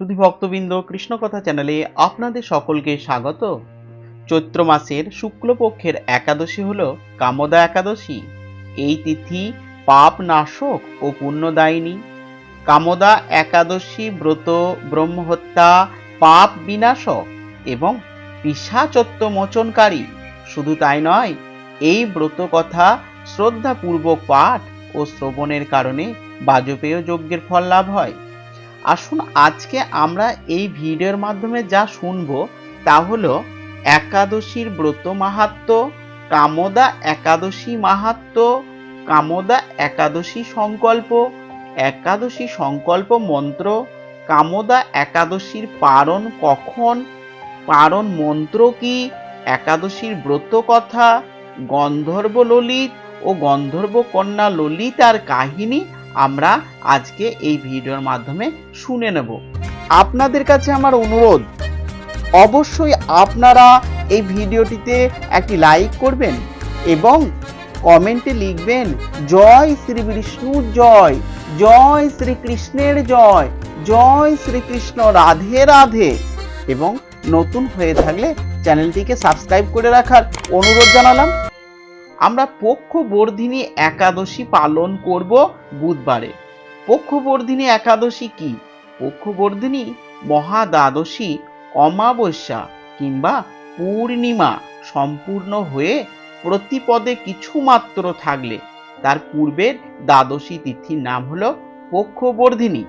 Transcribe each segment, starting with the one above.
শুধু ভক্তবৃন্দ, কৃষ্ণকথা চ্যানেলে আপনাদের সকলকে স্বাগত। চৈত্র মাসের শুক্লপক্ষের একাদশী হল কামদা একাদশী। এই তিথি পাপ নাশক ও পুণ্যদায়িনী। কামদা একাদশী ব্রত, ব্রহ্মহত্যা, পাপ বিনাশক এবং পিসাচত্ব মোচনকারী শুধু তাই নয়, এই ব্রত কথা শ্রদ্ধাপূর্বক পাঠ ও শ্রবণের কারণে বাজপেয় যজ্ঞের ফল লাভ হয়। আসুন আজকে আমরা এই ভিডিওর মাধ্যমে যা শুনব তা হলো একাদশীর ব্রত মাহাত্ম, কামদা একাদশী মাহাত্ম, কামদা একাদশী সংকল্প একাদশী সংকল্প মন্ত্র, কামদা একাদশীর পারণ কখন, পারণ মন্ত্র কি, একাদশীর ব্রত কথা, গন্ধর্ব ললিত ও গন্ধর্ব কন্যা ললিতার কাহিনী আমরা আজকে এই ভিডিওর মাধ্যমে শুনে নেব। আপনাদের কাছে আমার অনুরোধ, অবশ্যই আপনারা এই ভিডিওটিতে একটি লাইক করবেন এবং কমেন্টে লিখবেন, জয় শ্রী বিষ্ণুর জয় জয় শ্রীকৃষ্ণের জয় জয় শ্রীকৃষ্ণ রাধে রাধে। এবং নতুন হয়ে থাকলে চ্যানেলটিকে সাবস্ক্রাইব করে রাখার অনুরোধ জানালাম। আমরা পক্ষবর্ধিনী একাদশী পালন করব বুধবারে। পক্ষবর্ধিনী একাদশী কি? পক্ষবর্ধিনী মহাদ্বাদশী, অমাবস্যা কিংবা পূর্ণিমা সম্পূর্ণ হয়ে প্রতিপদে কিছু মাত্র থাকলে তার পূর্বের দ্বাদশী তিথির নাম হলো পক্ষবর্ধিনী।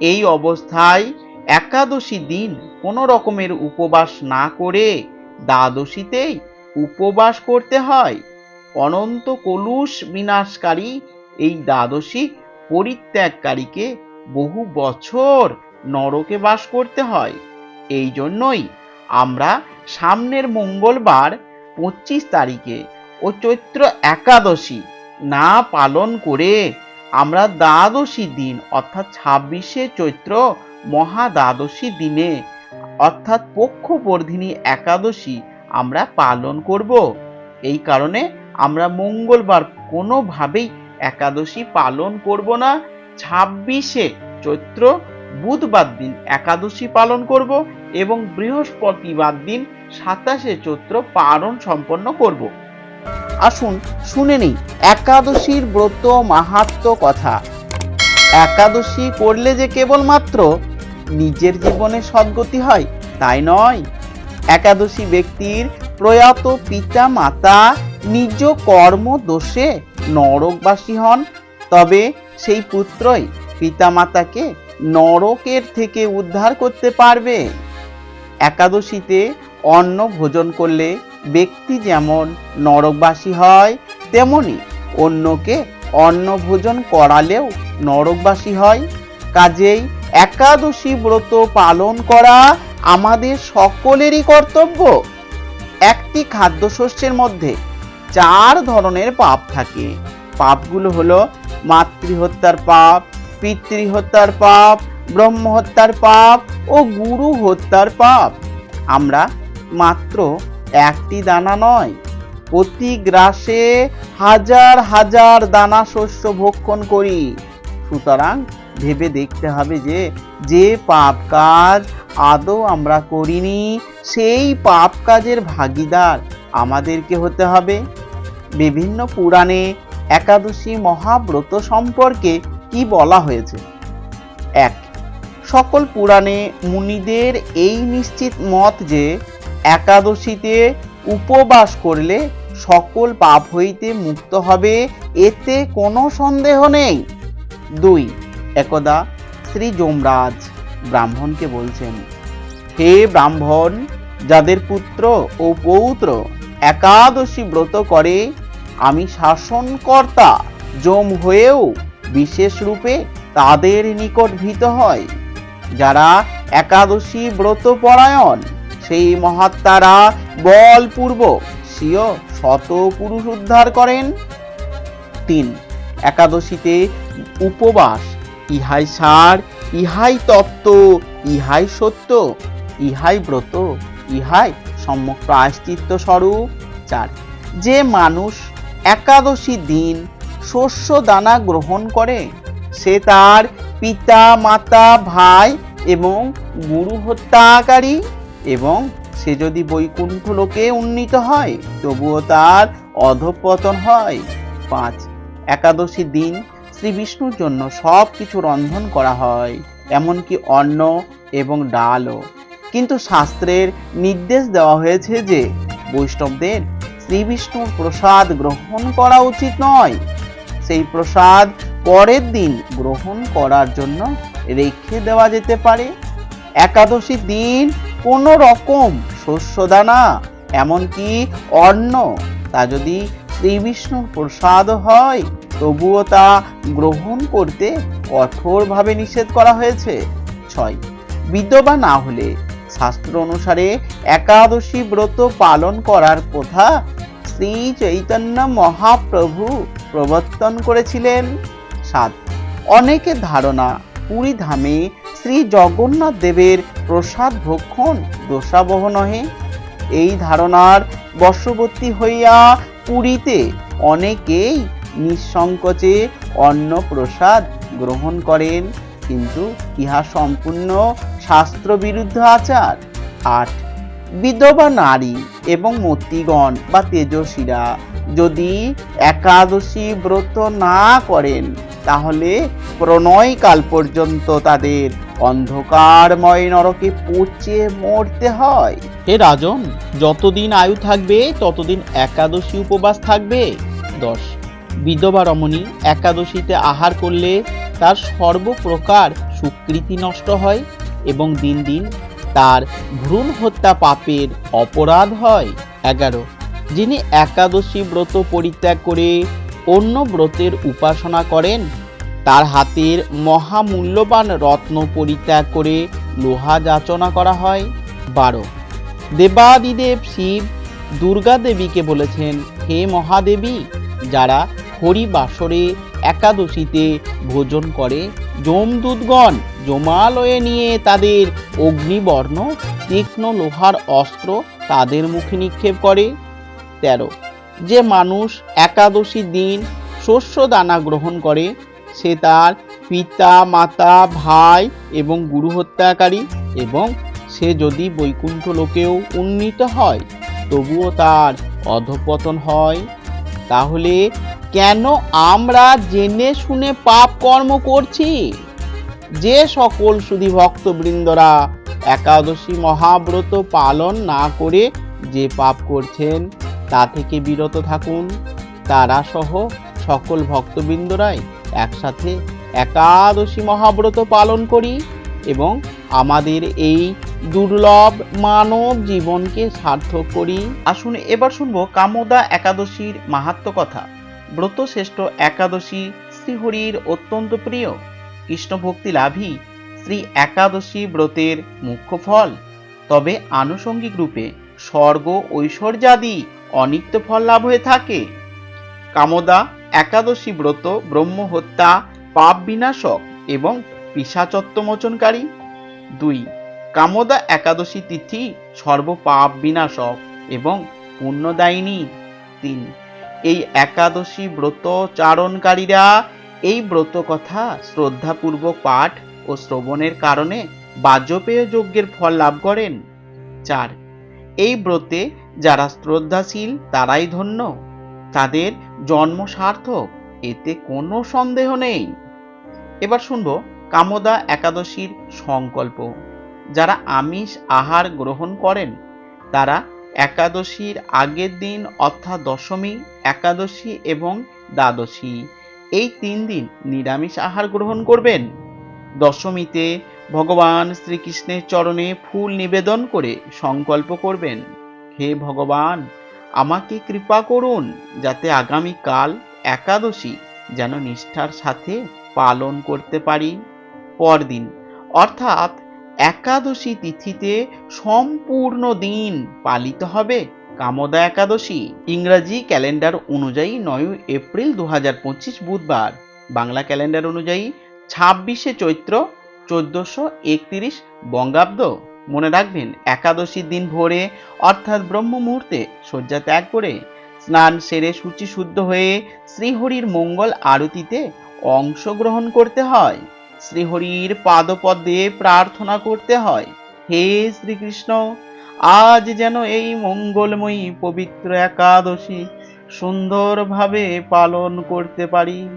এই অবস্থায় একাদশী দিন কোনো রকমের উপবাস না করে দ্বাদশীতেই উপবাস করতে হয়। অনন্ত কলুষ বিনাশকারী এই দ্বাদশী পরিত্যাগকারীকে বহু বছর নরকে বাস করতে হয়। এই জন্যই আমরা সামনের মঙ্গলবার পঁচিশ তারিখে ও চৈত্র একাদশী না পালন করে আমরা দ্বাদশী দিন অর্থাৎ ছাব্বিশে চৈত্র মহা দ্বাদশী দিনে অর্থাৎ পক্ষবর্ধিনী একাদশী আমরা পালন করব। এই কারণে আমরা মঙ্গলবার কোনোভাবেই একাদশী পালন করব না। ছাব্বিশে চৈত্র বুধবার দিন একাদশী পালন করব এবং বৃহস্পতিবার দিন সাতাশে চৈত্র পালন সম্পন্ন করব। আসুন শুনে নিই, একাদশীর ব্রত মাহাত্ম কথা। একাদশী করলে যে কেবলমাত্র নিজের জীবনে সদ্গতি হয়, তাই নয়। একাদশী ব্যক্তির প্রয়াত পিতা মাতা নিজ কর্ম দোষে নরকবাসী হন, তবে সেই পুত্রই পিতামাতাকে নরকের থেকে উদ্ধার করতে পারবে। একাদশীতে অন্ন ভোজন করলে ব্যক্তি যেমন নরকবাসী হয়, তেমনি অন্যকে অন্ন ভোজন করালেও নরকবাসী হয়। কাজেই একাদশী ব্রত পালন করা আমাদের সকলেরই কর্তব্য। একটি খাদ্যশস্যের মধ্যে চার ধরনের পাপ থাকে। পাপগুলো হলো মাতৃহত্যার পাপ, পিতৃহত্যার পাপ, ব্রহ্মহত্যার পাপ ও গুরু হত্যার পাপ। আমরা মাত্র একটি দানা নয় প্রতি গ্রাসে হাজার হাজার দানা শস্য ভক্ষণ করি। সুতরাং ভেবে দেখতে হবে যে যে পাপ কাজ আদৌ আমরা করিনি, সেই পাপ কাজের ভাগিদার আমাদেরকে হতে হবে। বিভিন্ন পুরাণে একাদশী মহাব্রত সম্পর্কে কি বলা হয়েছে? এক, সকল পুরাণে মুনিদের এই নিশ্চিত মত যে একাদশীতে উপবাস করলে সকল পাপ হইতে মুক্ত হবে, এতে কোনো সন্দেহ নেই। দুই, একদা শ্রী যমরাজ ব্রাহ্মণকে বলছেন, হে ব্রাহ্মণ, যাদের পুত্র ও পৌত্র একাদশী ব্রত করে আমি শাসনকর্তা, যম হয়েও বিশেষ রূপে তাদের নিকট ভীত হয় যারা একাদশী ব্রত পরায়ণ, সেই মহাত্মারা বলপূর্বক স্বীয় শত পুরুষ উদ্ধার করেন। তিন, একাদশীতে উপবাস, ইহাই সার, ইহাই তত্ত্ব, ইহাই সত্য, ইহাই ব্রত, ইহাই সম্যক প্রায়শ্চিত্ত স্বরূপ। চার, যে মানুষ একাদশী দিন শস্য দানা গ্রহণ করে। সে তার পিতা, মাতা, ভাই এবং গুরু হত্যাকারী এবং সে যদি বৈকুণ্ঠ লোকে উন্নীত হয়, তবুও তার অধপতন হয়। পাঁচ, একাদশী দিন শ্রী বিষ্ণুর জন্য সব কিছু রন্ধন করা হয়, এমনকি অন্ন এবং ডালও। কিন্তু শাস্ত্রের নির্দেশ দেওয়া হয়েছে যে বৈষ্ণবদের শ্রী বিষ্ণুর প্রসাদ গ্রহণ করা উচিত নয়। সেই প্রসাদ পরের দিন গ্রহণ করার জন্য রেখে দেওয়া যেতে পারে। একাদশী দিন কোনো রকম শস্যদানা, এমনকি অন্ন, তা যদি শ্রী বিষ্ণুর প্রসাদ হয়, তবুও তা গ্রহণ করতে কঠোরভাবে নিষেধ করা হয়েছে। ছয়, বিধবা না হলে শাস্ত্র অনুসারে একাদশী ব্রত পালন করার কথা শ্রী চৈতন্য মহাপ্রভু প্রবর্তন করেছিলেন। সাত। অনেকের ধারণা, পুরী ধামে শ্রী জগন্নাথ দেবের প্রসাদ ভক্ষণ দোষাবহ নহে। এই ধারণার বশবর্তী হইয়া পুরীতে অনেকেই নিঃসংকোচে অন্ন প্রসাদ গ্রহণ করেন। কিন্তু ইহা সম্পূর্ণ শাস্ত্রবিরুদ্ধ আচার। আট। বিধবা নারী এবং মতিগণ বা তেজস্বীরা যদি একাদশী ব্রত না করেন, তাহলে প্রণয়কাল পর্যন্ত তাদের অন্ধকারময় নরকে পচে মরতে হয়। হে রাজন, যতদিন আয়ু থাকবে, ততদিন একাদশী উপবাস থাকবে। দশ। বিধবা রমণী একাদশীতে আহার করলে তার সর্বপ্রকার সুকৃতি নষ্ট হয় এবং দিন দিন তার ভ্রূণ হত্যা পাপের অপরাধ হয়। এগারো। যিনি একাদশী ব্রত পরিত্যাগ করে অন্য ব্রতের উপাসনা করেন, তার হাতের মহামূল্যবান রত্ন পরিত্যাগ করে লোহা যাচনা করা হয়। বারো। দেবাদিদেব শিব দুর্গা দেবীকে বলেছেন, হে মহাদেবী, যারা হরিবাসরে একাদশীতে ভোজন করে, যমদূতগণ জমালয়ে নিয়ে তাদের অগ্নিবর্ণ, তীক্ষ্ণ লোহার অস্ত্র তাদের মুখে নিক্ষেপ করে। তেরো, যে মানুষ একাদশী দিন শস্য দানা গ্রহণ করে, সে তার পিতা, মাতা, ভাই এবং গুরু হত্যাকারী এবং সে যদি বৈকুণ্ঠ লোকেও উন্নীত হয়, তবুও তার অধপতন হয়। তাহলে কেন আমরা জেনে শুনে পাপ কর্ম করছি? যে সকল সুধী ভক্তবৃন্দরা একাদশী মহাব্রত পালন না করে যে পাপ করছেন, তা থেকে বিরত থাকুন। তারা সহ সকল ভক্তবৃন্দরাই একসাথে একাদশী মহাব্রত পালন করি এবং আমাদের এই দুর্লভ মানব জীবনকে সার্থক করি। আসুন এবার শুনব কামদা একাদশীর মাহাত্ম কথা। ব্রত শ্রেষ্ঠ একাদশী শ্রীহরির অত্যন্ত প্রিয়। কৃষ্ণ ভক্তি লাভই শ্রী একাদশী ব্রতের মুখ্য ফল। তবে আনুষঙ্গিক রূপে স্বর্গ ঐশ্বর্যাদি অনিত্য ফল লাভ হয়ে থাকে। কামদা একাদশী ব্রত ব্রহ্ম হত্যা, পাপ বিনাশক এবং পিসাচত্বমোচনকারী দুই, কামদা একাদশী তিথি সর্বপাপ বিনাশক এবং পুণ্যদায়িনী। তিন, এই একাদশী ব্রত চারণকারীরা এই ব্রত কথা শ্রদ্ধাপূর্বক পাঠ ও শ্রবণের কারণে বাজপেয় যজ্ঞের ফল লাভ করেন। চার, এই ব্রতে যারা শ্রদ্ধাশীল তারাই ধন্য। তাদের জন্ম সার্থক, এতে কোনো সন্দেহ নেই। এবার শুনব কামদা একাদশীর সংকল্প। যারা আমিষ আহার গ্রহণ করেন, তারা একাদশীর আগের দিন অর্থাৎ দশমী একাদশী এবং দ্বাদশী এই তিন দিন নিরামিষ আহার গ্রহণ করবেন। দশমীতে ভগবান শ্রীকৃষ্ণের চরণে ফুল নিবেদন করে সংকল্প করবেন, হে ভগবান, আমাকে কৃপা করুন যাতে আগামীকাল একাদশী যেন নিষ্ঠার সাথে পালন করতে পারি। পরদিন, অর্থাৎ একাদশী তিথিতে সম্পূর্ণ দিন পালিত হবে। কামদা একাদশী, ইংরাজি ক্যালেন্ডার অনুযায়ী নয় এপ্রিল দু হাজার পঁচিশ বুধবার। বাংলা ক্যালেন্ডার অনুযায়ী ছাব্বিশে চৈত্র, চোদ্দশো একত্রিশ বঙ্গাব্দ। মনে রাখবেন একাদশীর দিন ভোরে, অর্থাৎ ব্রহ্ম মুহূর্তে শয্যা ত্যাগ করে স্নান সেরে সূচি শুদ্ধ হয়ে শ্রীহরির মঙ্গল আরতিতে অংশগ্রহণ করতে হয়। শ্রীহরির পাদপদ্মে প্রার্থনা করতে হয়। হে শ্রীকৃষ্ণ আজ যেন এই মঙ্গলময়ী পবিত্র একাদশী সুন্দরভাবে পালন করতে পারি।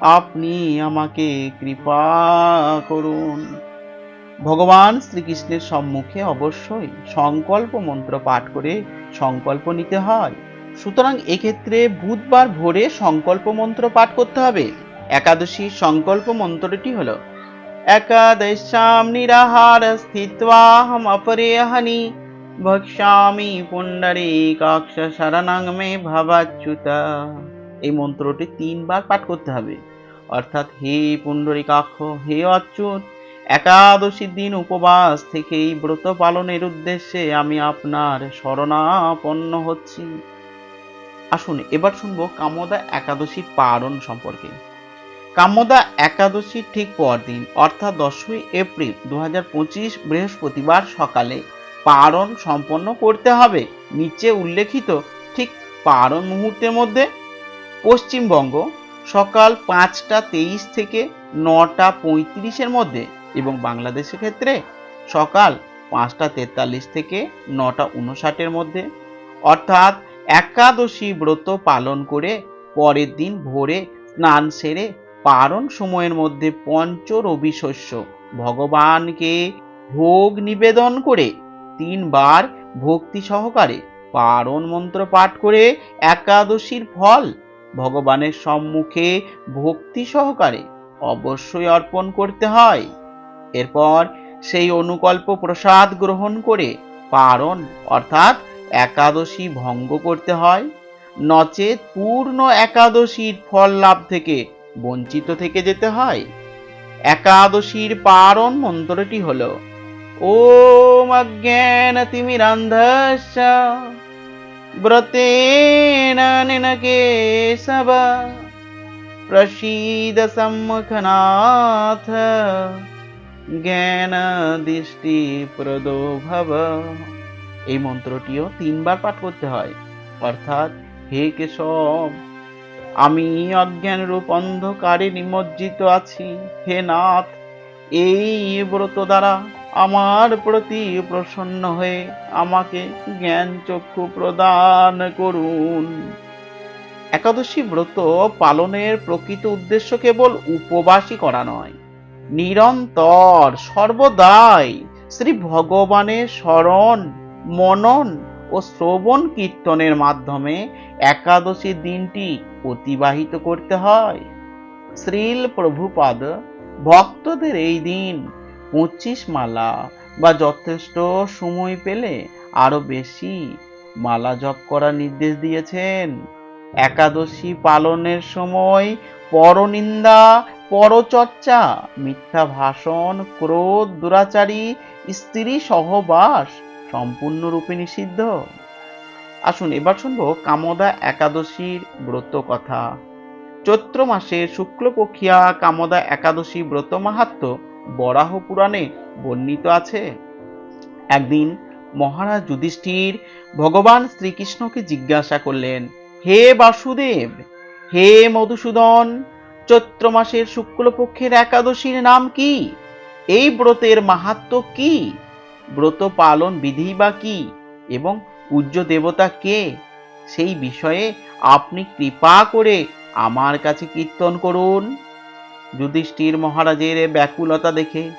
আপনি আমাকে কৃপা করুন। ভগবান শ্রীকৃষ্ণের সম্মুখে অবশ্যই সংকল্প মন্ত্র পাঠ করে সংকল্প নিতে হয়। সুতরাং এক্ষেত্রে বুধবার ভোরে সংকল্প মন্ত্র পাঠ করতে হবে। একাদশী সংকল্প মন্ত্রটি হলো, একাদশাম নিরাহার স্থিত্বা হম অপরেহনি ভক্ষ্যামি পুণ্ডরী কাক্ষ শরণাং মে ভবাচ্যুতা। এই মন্ত্রটি তিনবার পাঠ করতে হবে। অর্থাৎ হে পুণ্ডরী কাক্ষ হে অচ্যুত একাদশীর দিন উপবাস থেকে এই ব্রত পালনের উদ্দেশ্যে আমি আপনার শরণাপন্ন হচ্ছি। আসুন, এবার শুনব কামদা একাদশী পারণ সম্পর্কে। কামদা একাদশীর ঠিক পরদিন, অর্থাৎ দশই এপ্রিল দু হাজার পঁচিশ বৃহস্পতিবার সকালে পারণ সম্পন্ন করতে হবে। নিচে উল্লেখিত ঠিক পারণ মুহূর্তের মধ্যে পশ্চিমবঙ্গ সকাল পাঁচটা তেইশ থেকে নটা পঁয়ত্রিশের মধ্যে এবং বাংলাদেশের ক্ষেত্রে সকাল পাঁচটা তেতাল্লিশ থেকে নটা উনষাটের মধ্যে। অর্থাৎ একাদশী ব্রত পালন করে পরের দিন ভোরে স্নান সেরে পারণ সময়ের মধ্যে পঞ্চ রবি শস্য ভগবানকে ভোগ নিবেদন করে তিনবার ভক্তি সহকারে পারণ মন্ত্র পাঠ করে একাদশীর ফল ভগবানের সম্মুখে ভক্তি সহকারে অবশ্যই অর্পণ করতে হয়। এরপর সেই অনুকল্প প্রসাদ গ্রহণ করে পারণ অর্থাৎ একাদশী ভঙ্গ করতে হয়। নচেত পূর্ণ একাদশীর ফল লাভ থেকে বঞ্চিত থেকে যেতে হয়। একাদশীর পারণ মন্ত্রটি হল ওম অজ্ঞান তিমিরান্ধস্য ব্রতেন কেশব প্রসীদ সম্মুখনাথ জ্ঞান দৃষ্টি প্রদো ভব এই মন্ত্রটিও তিনবার পাঠ করতে হয়। অর্থাৎ, হে কেশব, আমি অজ্ঞান রূপ অন্ধকারে নিমজ্জিত আছি। হে নাথ, এই ব্রত দ্বারা আমার প্রতি প্রসন্ন হয়ে আমাকে জ্ঞান চক্ষু প্রদান করুন। একাদশী ব্রত পালনের প্রকৃত উদ্দেশ্য কেবল উপবাসী করা নয়, নিরন্তর, সর্বদাই শ্রী ভগবানের স্মরণ মনন ও শ্রবণ কীর্তনের মাধ্যমে একাদশী দিনটি অতিবাহিত করতে হয়। শ্রীল প্রভুপাদ ভক্তদের এই দিন পঁচিশ মালা বা যথেষ্ট সময় পেলে আরও বেশি মালা জপ করার নির্দেশ দিয়েছেন। একাদশী পালনের সময় পরনিন্দা, পরচর্চা, মিথ্যা ভাষণ, ক্রোধ, দুরাচারী, স্ত্রী সহবাস সম্পূর্ণরূপে নিষিদ্ধ। আসুন এবার শুনব কামদা একাদশীর ব্রত কথা। চৈত্র মাসের শুক্লপক্ষিয়া কামদা একাদশী ব্রত মাহাত্ম বরাহ পুরাণে বর্ণিত আছে। একদিন মহারাজ যুধিষ্ঠির ভগবান শ্রীকৃষ্ণকে জিজ্ঞাসা করলেন, হে বাসুদেব, হে মধুসূদন, চৈত্র মাসের শুক্লপক্ষের একাদশীর নাম কি? এই ব্রতের মাহাত্ম কি? ব্রত পালন বিধি বা কি? এবং পূজ্য দেবতা কে? সেই বিষয়ে আপনি কৃপা করে আমার কাছে কীর্তন করুন। যুধিষ্ঠির মহারাজের ব্যাকুলতা দেখে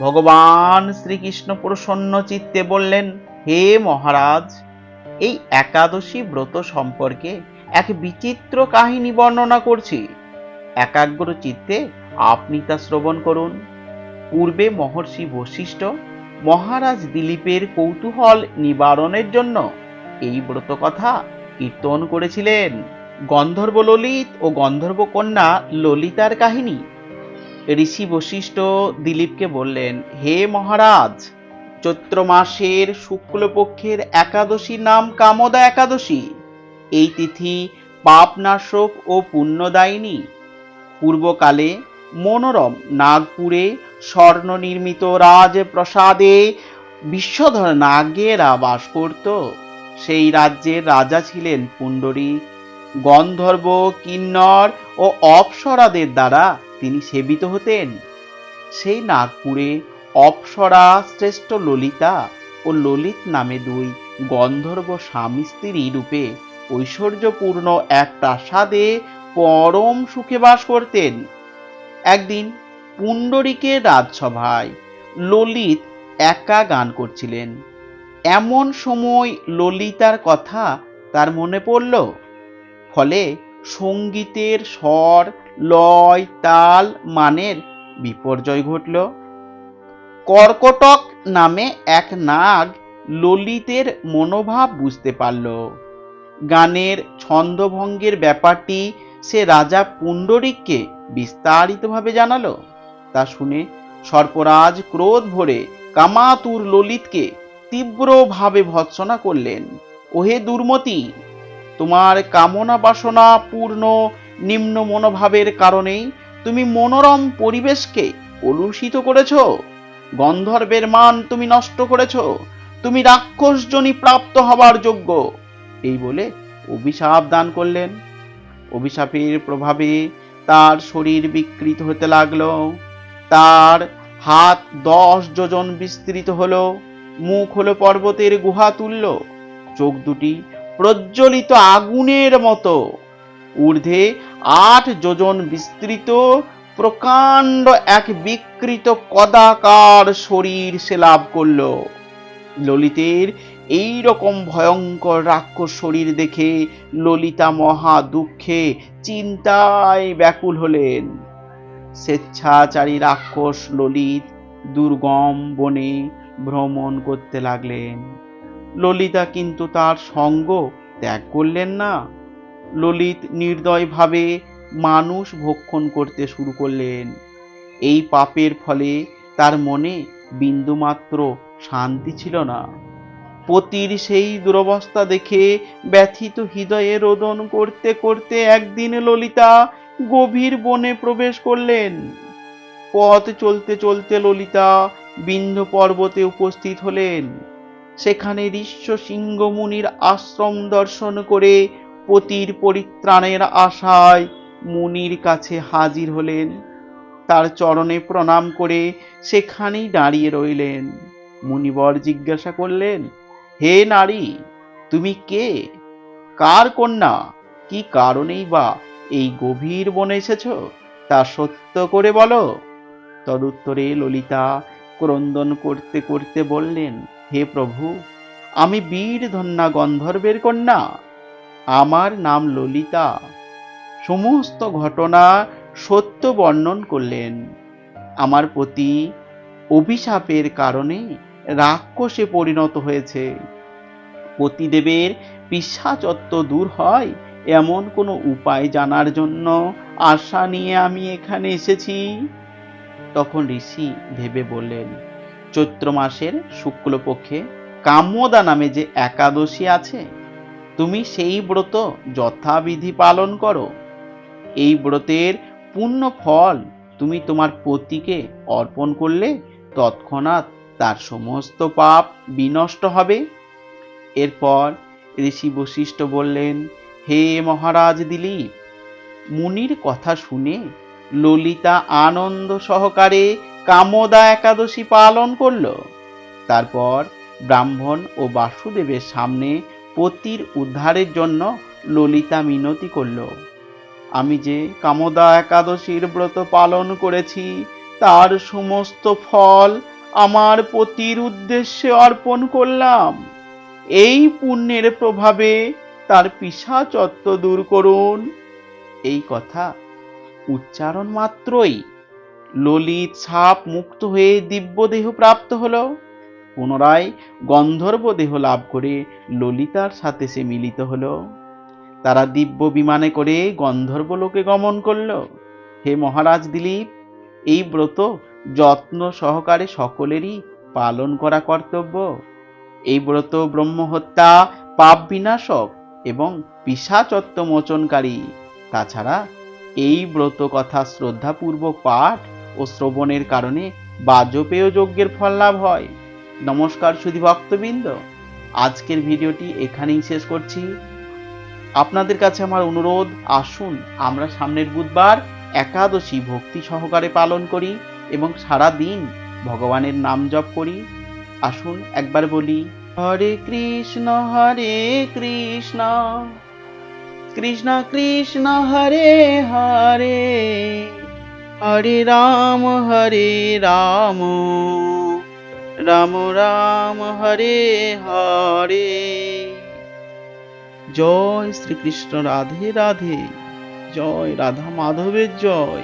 ভগবান শ্রীকৃষ্ণ প্রসন্ন চিত্তে বললেন, হে মহারাজ, এই একাদশী ব্রত সম্পর্কে এক বিচিত্র কাহিনী বর্ণনা করছি। একাগ্র চিত্তে আপনি তা শ্রবণ করুন। পূর্বে মহর্ষি বশিষ্ঠ মহারাজ দিলীপের কৌতূহল নিবারণের জন্য এই ব্রত কথা কীর্তন করেছিলেন। গন্ধর্ব ললিত ও গন্ধর্ব কন্যা ললিতার কাহিনী ঋষি বশিষ্ঠ দিলীপকে বললেন, হে মহারাজ, চৈত্র মাসের শুক্লপক্ষের একাদশীর নাম কামদা একাদশী। এই তিথি পাপনাশক ও পুণ্যদায়িনী। পূর্বকালে মনোরম নাগপুরে স্বর্ণ নির্মিত রাজপ্রসাদে বিশ্বধর নাগেরা বাস করত। সেই রাজ্যের রাজা ছিলেন পুণ্ডরী। গন্ধর্ব, কিন্নর ও অপ্সরাদের দ্বারা তিনি সেবিত হতেন। সেই নাগপুরে অপ্সরা শ্রেষ্ঠ ললিতা ও ললিত নামে দুই গন্ধর্ব স্বামী স্ত্রী রূপে ঐশ্বর্যপূর্ণ এক প্রাসাদে পরম সুখে বাস করতেন। একদিন পুণ্ডরীকের রাজসভায় ললিত একা গান করছিলেন। এমন সময় ললিতার কথা তার মনে পড়ল, ফলে সঙ্গীতের স্বর, লয়, তাল মানের বিপর্যয় ঘটল। কর্কটক নামে এক নাগ ললিতের মনোভাব বুঝতে পারল। গানের ছন্দভঙ্গের ব্যাপারটি সে রাজা পুণ্ডরিককে বিস্তারিতভাবে জানালো। তা শুনে সর্পরাজ ক্রোধ ভরে কামাতুর ললিতকে তীব্রভাবে ভৎসনা করলেন। ওহে দুর্মতি তোমার কামনা বাসনা পূর্ণ নিম্ন মনোভাবের কারণেই তুমি মনোরম পরিবেশকে কলুষিত করেছ। গন্ধর্বের মান তুমি নষ্ট করেছ। তুমি রাক্ষসজনী প্রাপ্ত হবার যোগ্য। এই বলে অভিশাপ দান করলেন। অভিশাপের প্রভাবে তার শরীর বিকৃত হতে লাগল। তার হাত দশ যোজন বিস্তৃত হলো। মুখ হলো পর্বতের গুহা তুল্য। চোখ দুটি প্রজ্বলিত আগুনের মতো। ঊর্ধ্বে আট যোজন বিস্তৃত, প্রকাণ্ড এক বিকৃত কদাকার শরীর সে লাভ করল। ললিতের এই রকম ভয়ঙ্কর রাক্ষস শরীর দেখে ললিতা মহা দুঃখে, চিন্তায় ব্যাকুল হলেন। স্বেচ্ছাচারী রাক্ষস ললিত দুর্গম বনে ভ্রমণ করতে লাগলেন। ললিতা কিন্তু তার সঙ্গ ত্যাগ করলেন না। ললিত নির্দয়ভাবে মানুষ ভক্ষণ করতে শুরু করলেন। এই পাপের ফলে তার মনে বিন্দুমাত্র শান্তি ছিল না। পতির সেই দুরবস্থা দেখে ব্যথিত হৃদয়ে রোদন করতে করতে একদিন ললিতা গভীর বনে প্রবেশ করলেন। পথ চলতে চলতে ললিতা বিন্ধ্য পর্বতে উপস্থিত হলেন। সেখানে ঋষ্য সিংহ মুনির আশ্রম দর্শন করে পতির পরিত্রাণের আশায় মুনির কাছে হাজির হলেন। তার চরণে প্রণাম করে সেখানেই দাঁড়িয়ে রইলেন। মুনিবর জিজ্ঞাসা করলেন, হে নারী, তুমি কে? কার কন্যা? কি কারণেই বা এই গভীর বনে এসেছ? তা সত্য করে বলো। তদুত্তরে ললিতা ক্রন্দন করতে করতে বললেন হে প্রভু, আমি বীর ধন্যা গন্ধর্বের কন্যা, আমার নাম ললিতা। সমস্ত ঘটনা সত্য বর্ণন করলেন। আমার প্রতি অভিশাপের কারণে রাক্ষসে পরিণত হয়েছে। পতিদেবের পিসাচত্ব দূর হয় এমন কোনো উপায় জানার জন্য আশা নিয়ে আমি এখানে এসেছি। তখন ঋষি ভেবে বললেন চৈত্র মাসের শুক্লপক্ষে কাম্যদা নামে যে একাদশী আছে, তুমি সেই ব্রত যথাবিধি পালন করো। এই ব্রতের পূর্ণ ফল তুমি তোমার পতিকে অর্পণ করলে তৎক্ষণাৎ তার সমস্ত পাপ বিনষ্ট হবে। এরপর ঋষি বশিষ্ঠ বললেন, হে মহারাজ দিলীপ, মুনির কথা শুনে ললিতা আনন্দ সহকারে কামদা একাদশী পালন করল। তারপর ব্রাহ্মণ ও বাসুদেবের সামনে পতির উদ্ধারের জন্য ললিতা মিনতি করল। আমি যে কামদা একাদশীর ব্রত পালন করেছি, তার সমস্ত ফল আমার পতির উদ্দেশ্যে অর্পণ করলাম। এই পুণ্যের প্রভাবে তার পিসাচত্ব দূর করুন। এই কথা উচ্চারণ মাত্রই ললিত সাপ মুক্ত হয়ে দিব্যদেহ প্রাপ্ত হলো। পুনরায় গন্ধর্ব দেহ লাভ করে ললিতার সাথে সে মিলিত হলো। তারা দিব্য বিমানে করে গন্ধর্ব লোকে গমন করল। হে মহারাজ দিলীপ, এই ব্রত যত্ন সহকারে সকলেরই পালন করা কর্তব্য। এই ব্রত ব্রহ্মহত্যা, পাপ বিনাশক এবং পিসাচত্ব মোচনকারী তাছাড়া এই ব্রত কথা শ্রদ্ধাপূর্বক পাঠ ও শ্রবণের কারণে বাজপেয় যজ্ঞের ফল লাভ হয়। নমস্কার সুধী ভক্তবৃন্দ। আজকের ভিডিওটি এখানেই শেষ করছি। আপনাদের কাছে আমার অনুরোধ, আসুন আমরা সামনের বুধবার একাদশী ভক্তি সহকারে পালন করি এবং সারা দিন ভগবানের নাম জপ করি। আসুন একবার বলি, হরে কৃষ্ণ হরে কৃষ্ণ কৃষ্ণ কৃষ্ণ, হরে হরে। হরে রাম হরে রাম। রাম রাম, হরে হরে। জয় শ্রীকৃষ্ণ রাধে রাধে। জয় রাধা মাধবের জয়।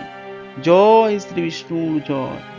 জয় শ্রী বিষ্ণুর জয়।